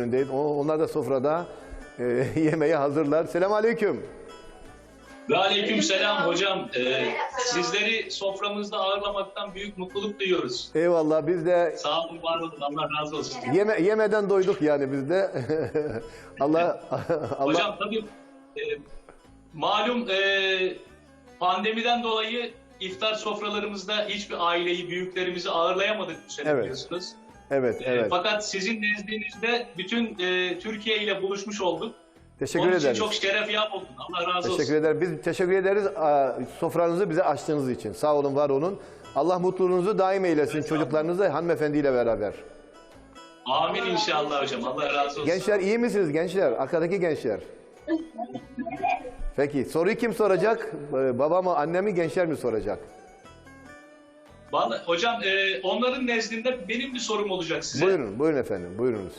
önündeyiz. Onlar da sofrada e, yemeği hazırlar. Selam aleyküm. Ve aleyküm selam hocam. Ee, sizleri soframızda ağırlamaktan büyük mutluluk duyuyoruz. Eyvallah biz de Sağ olun, var olun. Allah razı olsun. yeme yemeden doyduk yani biz de. Allah Allah Hocam tabii e, malum e, pandemiden dolayı iftar sofralarımızda hiçbir aileyi, büyüklerimizi ağırlayamadık bu sene Evet. biliyorsunuz. Evet E, evet. Fakat sizin nezdinizde bütün e, Türkiye ile buluşmuş olduk. Teşekkür Onun için ederiz. çok şeref yap olduk. Allah razı Teşekkür olsun. ederim. Biz teşekkür ederiz sofranızı bize açtığınız için. Sağ olun, var olun. Allah mutluluğunuzu daim eylesin çocuklarınızla hanımefendiyle beraber. Amin inşallah hocam. Allah razı olsun. Gençler iyi misiniz gençler? Arkadaki gençler. Peki soruyu kim soracak? Ee, Baba mı, anne mi, gençler mi soracak? Vallahi, hocam e, onların nezdinde benim bir sorum olacak size. Buyurun, buyurun efendim, buyurunuz.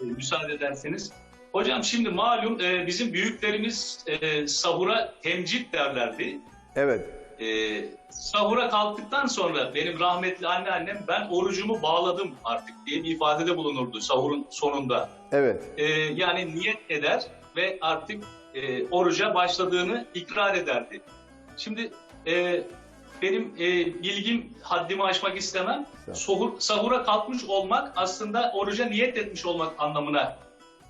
E, müsaade ederseniz. Hocam şimdi malum e, bizim büyüklerimiz e, sahura temcit derlerdi. Evet, E, sahura kalktıktan sonra benim rahmetli anneannem ben orucumu bağladım artık diye bir ifadede bulunurdu sahurun sonunda. evet, E, yani niyet eder ve artık e, oruca başladığını ikrar ederdi. Şimdi e, benim e, bilgim haddimi aşmak istemem. Sohur, sahura kalkmış olmak aslında oruca niyet etmiş olmak anlamına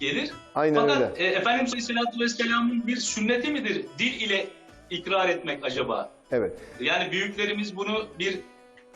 gelir. Aynen Fakat öyle. e, Efendimiz Aleyhisselatü Vesselam'ın bir sünneti midir dil ile ikrar etmek acaba? evet. Yani büyüklerimiz bunu bir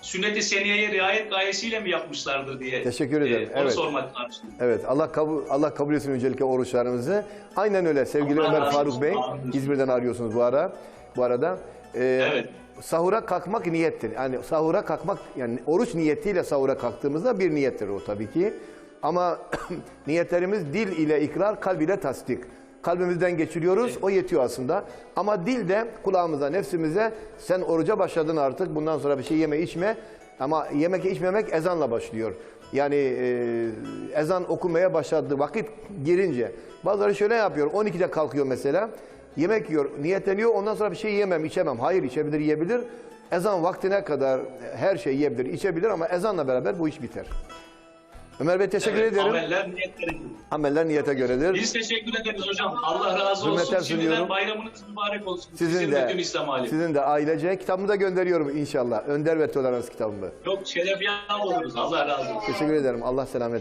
sünnet-i seniyeye riayet gayesiyle mi yapmışlardır diye Teşekkür ederim. onu Evet. sormak lazım. Evet, Allah kabul Allah kabul etsin öncelikle oruçlarımızı. Aynen öyle sevgili Allah Ömer Faruk. Bey. İzmir'den arıyorsunuz bu ara. Bu arada. Ee, Evet. Sahura kalkmak niyettir. Yani sahura kalkmak yani oruç niyetiyle sahura kalktığımızda bir niyettir o tabii ki. Ama niyetlerimiz dil ile ikrar, kalb ile tasdik. Kalbimizden geçiriyoruz, o yetiyor aslında. Ama dil de kulağımıza, nefsimize sen oruca başladın artık, bundan sonra bir şey yeme içme. Ama yemek içmemek ezanla başlıyor. Yani e, ezan okunmaya başladığı vakit girince. Bazıları şöyle yapıyor, 12'de kalkıyor mesela. Yemek yiyor, niyetleniyor, ondan sonra bir şey yemem, içemem. Hayır, içebilir, yiyebilir. Ezan vaktine kadar her şey yiyebilir, içebilir ama ezanla beraber bu iş biter. Ömer Bey teşekkür Evet, ederim. Ameller niyetleri. Ameller niyete göredir. Biz teşekkür ederiz hocam. Allah razı olsun. Hürmetler Şimdiden sunuyorum. bayramınız mübarek olsun. Sizin Sizin de, İslam alemi. sizin de ailece kitabımı da gönderiyorum inşallah. Önder ve Tolerans kitabımı. Çok şeref yap oluruz. Allah razı olsun. Teşekkür ederim. Allah selamet